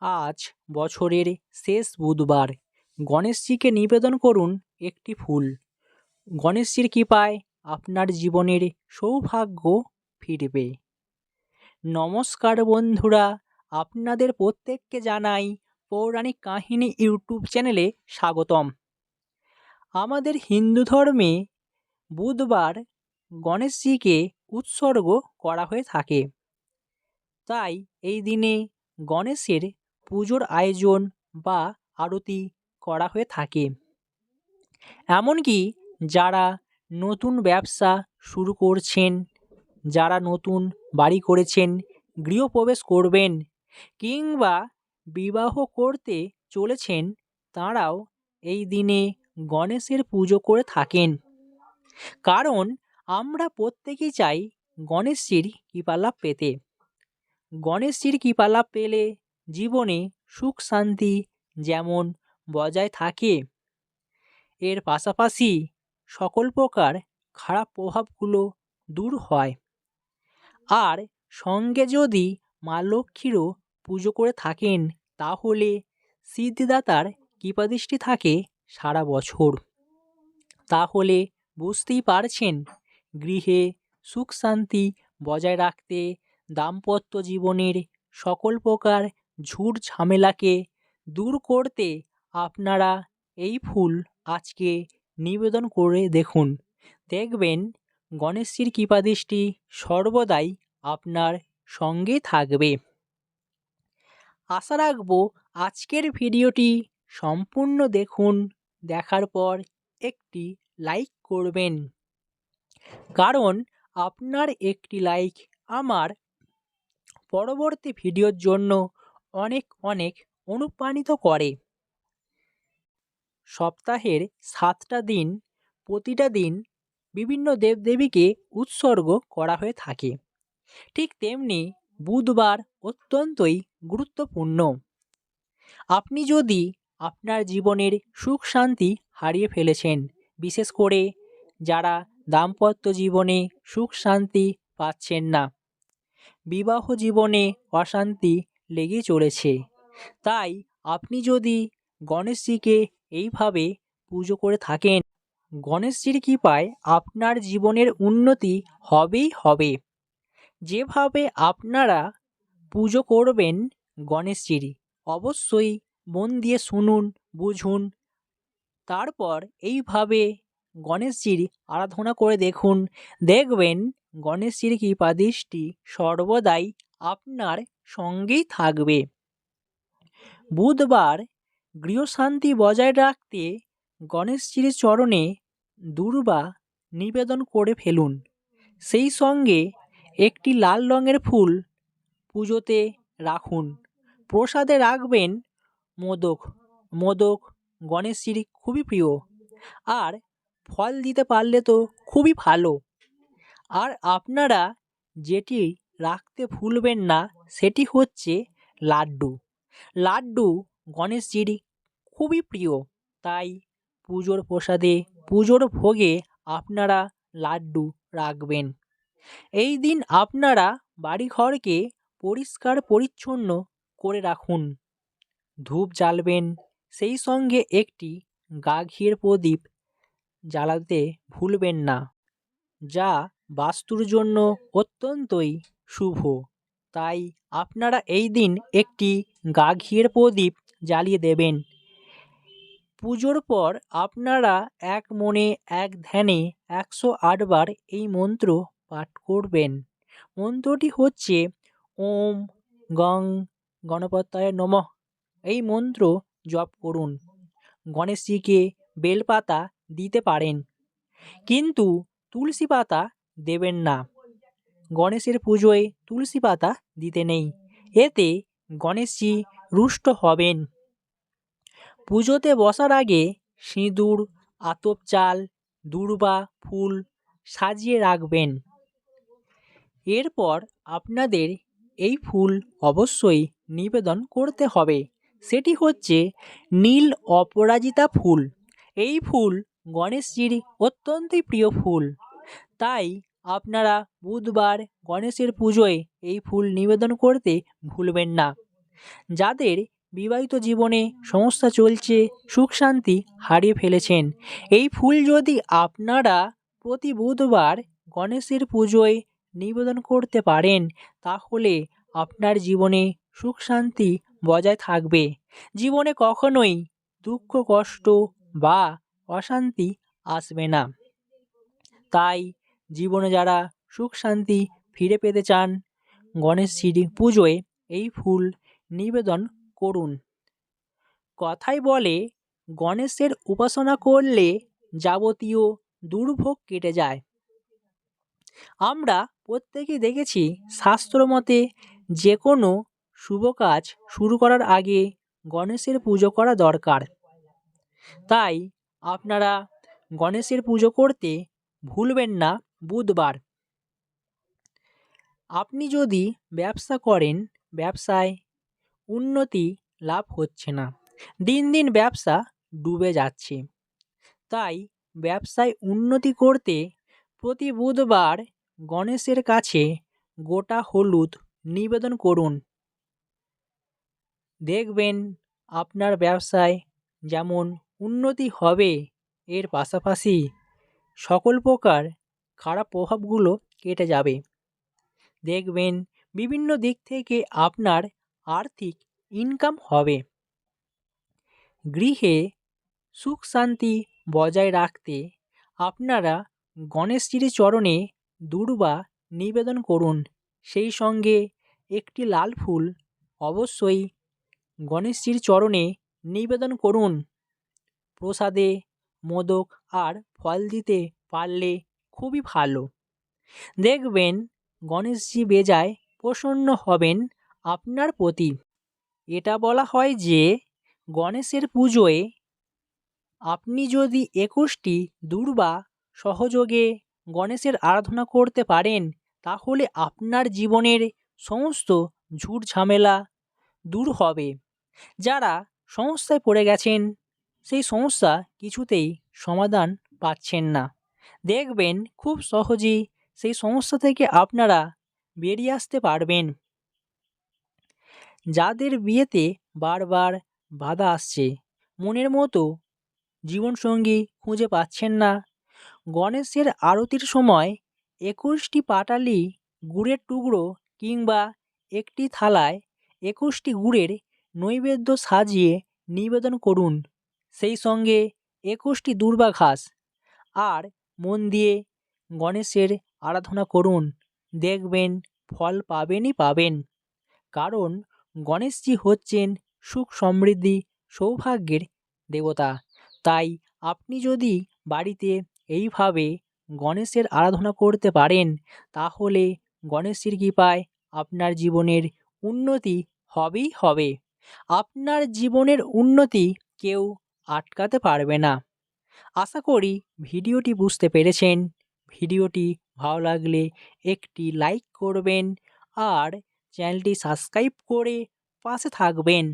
আজ বছরের শেষ বুধবার। গণেশজিকে নিবেদন করুন একটি ফুল। গণেশজির কৃপায় আপনার জীবনের সৌভাগ্য ফিরবে। নমস্কার বন্ধুরা, আপনাদের প্রত্যেককে জানাই পৌরাণিক কাহিনী ইউটিউব চ্যানেলে স্বাগতম। আমাদের হিন্দু ধর্মে বুধবার গণেশজিকে উৎসর্গ করা হয়ে থাকে। তাই এই দিনে গণেশের পুজোর আয়োজন বা আরতি করা হয়ে থাকে। এমনকি যারা নতুন ব্যবসা শুরু করছেন, যারা নতুন বাড়ি করেছেন, গৃহপ্রবেশ করবেন কিংবা বিবাহ করতে চলেছেন, তাঁরাও এই দিনে গণেশের পুজো করে থাকেন। কারণ আমরা প্রত্যেকেই চাই গণেশজির কৃপালাভ পেতে। গণেশজির কৃপালাভ পেলে জীবনে সুখ শান্তি যেমন বজায় থাকে, এর পাশাপাশি সকল প্রকার খারাপ প্রভাবগুলো দূর হয়। আর সঙ্গে যদি মা লক্ষ্মীরও পুজো করে থাকেন, তাহলে সিদ্ধিদাতার কৃপাদৃষ্টি থাকে সারা বছর। তাহলে বুঝতেই পারছেন, গৃহে সুখ শান্তি বজায় রাখতে দাম্পত্য জীবনের সকল প্রকার ঝুট ঝামেলাকে দূর করতে আপনারা এই ফুল আজকে নিবেদন করে দেখুন। দেখবেন গণেশজির কৃপাদৃষ্টি সর্বদাই আপনার সঙ্গে থাকবে। আশা রাখব আজকের ভিডিওটি সম্পূর্ণ দেখুন, দেখার পর একটি লাইক করবেন। কারণ আপনার একটি লাইক আমার পরবর্তী ভিডিওর জন্য অনেক অনেক অনুপ্রাণিত করে। সপ্তাহের সাতটা দিন, প্রতিটা দিন বিভিন্ন দেবদেবীকে উৎসর্গ করা হয়ে থাকে। ঠিক তেমনি বুধবার অত্যন্তই গুরুত্বপূর্ণ। আপনি যদি আপনার জীবনের সুখ শান্তি হারিয়ে ফেলেছেন, বিশেষ করে যারা দাম্পত্য জীবনে সুখ শান্তি পাচ্ছেন না, বিবাহ জীবনে অশান্তি লেগেই চলেছে। তাই আপনি যদি গণেশজিকে এইভাবে পুজো করে থাকেন, গণেশজির কৃপায় আপনার জীবনের উন্নতি হবেই হবে। যেভাবে আপনারা পুজো করবেন গণেশজির, অবশ্যই মন দিয়ে শুনুন, বুঝুন। তারপর এইভাবে গণেশজির আরাধনা করে দেখুন। দেখবেন গণেশজির কৃপাদৃষ্টি সর্বদাই আপনার সঙ্গেই থাকবে। বুধবার গৃহশান্তি বজায় রাখতে গণেশজির চরণে দুর্বা নিবেদন করে ফেলুন। সেই সঙ্গে একটি লাল রঙের ফুল পুজোতে রাখুন। প্রসাদে রাখবেন মোদক। মোদক গণেশজির খুবই প্রিয়। আর ফল দিতে পারলে তো খুবই ভালো। আর আপনারা যেটি রাখতে ভুলবেন না, সেটি হচ্ছে লাড্ডু। লাড্ডু গণেশজির খুবই প্রিয়, তাই পুজোর প্রসাদে, পুজোর ভোগে আপনারা লাড্ডু রাখবেন। এই দিন আপনারা বাড়িঘরকে পরিষ্কার পরিচ্ছন্ন করে রাখুন। ধূপ জ্বালবেন, সেই সঙ্গে একটি গা ঘিয়ের প্রদীপ জ্বালাতে ভুলবেন না, যা বাস্তুর জন্য অত্যন্তই শুভ। তাই আপনারা এই দিন একটি গা ঘিয়ের প্রদীপ জ্বালিয়ে দেবেন। পুজোর পর আপনারা এক মনে এক ধ্যানে একশো আটবার এই মন্ত্র পাঠ করবেন। মন্ত্রটি হচ্ছে ওম গং গণপতায় নমঃ। এই মন্ত্র জপ করুন। গণেশজিকে বেলপাতা দিতে পারেন। কিন্তু তুলসী পাতা দেবেন না। গণেশের পুজোয় তুলসী পাতা দিতে নেই। এতে গণেশজি রুষ্ট হবেন। পুজোতে বসার আগে সিঁদুর, আতপ চাল, দূর্বা, ফুল সাজিয়ে রাখবেন। এরপর আপনাদের এই ফুল অবশ্যই নিবেদন করতে হবে। সেটি হচ্ছে নীল অপরাজিতা ফুল। এই ফুল গণেশজির অত্যন্তই প্রিয় ফুল। তাই আপনারা বুধবার গণেশের পুজোয় এই ফুল নিবেদন করতে ভুলবেন না। যাদের বিবাহিত জীবনে সমস্যা চলছে, সুখ শান্তি হারিয়ে ফেলেছেন, এই ফুল যদি আপনারা প্রতি বুধবার গণেশের পুজোয় নিবেদন করতে পারেন, তাহলে আপনার জীবনে সুখ শান্তি বজায় থাকবে। জীবনে কখনোই দুঃখ, কষ্ট বা অশান্তি আসবে না। তাই জীবনে যারা সুখ শান্তি ফিরে পেতে চান গণেশজির পুজোয় এই ফুল নিবেদন করুন। কথায় বলে, গণেশের উপাসনা করলে যাবতীয় দুর্ভোগ কেটে যায়। আমরা প্রত্যেকে দেখেছি শাস্ত্র মতে যে কোনো শুভ কাজ শুরু করার আগে গণেশের পুজো করা দরকার। তাই আপনারা গণেশের পুজো করতে ভুলবেন না। বুধবার। আপনি যদি ব্যবসা করেন, ব্যবসায় উন্নতি লাভ হচ্ছে না। দিন দিন ব্যবসা ডুবে যাচ্ছে। তাই ব্যবসায় উন্নতি করতে প্রতি বুধবার গণেশের কাছে গোটা হলুদ নিবেদন করুন। দেখবেন আপনার ব্যবসায় যেমন উন্নতি হবে, এর পাশাপাশি সকল প্রকার খারাপ প্রভাবগুলো কেটে যাবে। দেখবেন বিভিন্ন দিক থেকে আপনার আর্থিক ইনকাম হবে। গৃহে সুখ শান্তি বজায় রাখতে আপনারা গণেশজির চরণে দুর্বা নিবেদন করুন। সেই সঙ্গে একটি লাল ফুল অবশ্যই গণেশজির চরণে নিবেদন করুন। প্রসাদে মোদক আর ফল দিতে পারলে খুবই ভালো। দেখবেন গণেশজি বেজায় প্রসন্ন হবেন আপনার প্রতি। এটা বলা হয় যে গণেশের পুজোয় আপনি যদি একুশটি দুর্বা সহযোগে গণেশের আরাধনা করতে পারেন, তাহলে আপনার জীবনের সমস্ত ঝুট ঝামেলা দূর হবে। যারা সমস্যায় পড়ে গেছেন, সেই সমস্যা কিছুতেই সমাধান পাচ্ছেন না। দেখবেন খুব সহজেই সেই সমস্যা থেকে আপনারা বেরিয়ে আসতে পারবেন। যাদের বিয়েতে বারবার বাধা আসছে, মনের মতো জীবনসঙ্গী খুঁজে পাচ্ছেন না। গণেশের আরতির সময় একুশটি পাটালি গুড়ের টুকরো কিংবা একটি থালায় একুশটি গুড়ের নৈবেদ্য সাজিয়ে নিবেদন করুন। সেই সঙ্গে একুশটি দুর্বা ঘাস আর মন দিয়ে গণেশের আরাধনা করুন। দেখবেন ফল পাবেনই পাবেন। কারণ গণেশজি হচ্ছেন সুখ সমৃদ্ধি সৌভাগ্যের দেবতা। তাই আপনি যদি বাড়িতে এইভাবে গণেশের আরাধনা করতে পারেন, তাহলে গণেশের কৃপায় আপনার জীবনের উন্নতি হবেই হবে। আপনার জীবনের উন্নতি কেউ আটকাতে পারবে না। আশা করি ভিডিওটি বুঝতে পেরেছেন। ভিডিওটি ভালো লাগলে একটি লাইক করবেন আর চ্যানেলটি সাবস্ক্রাইব করে পাশে থাকবেন।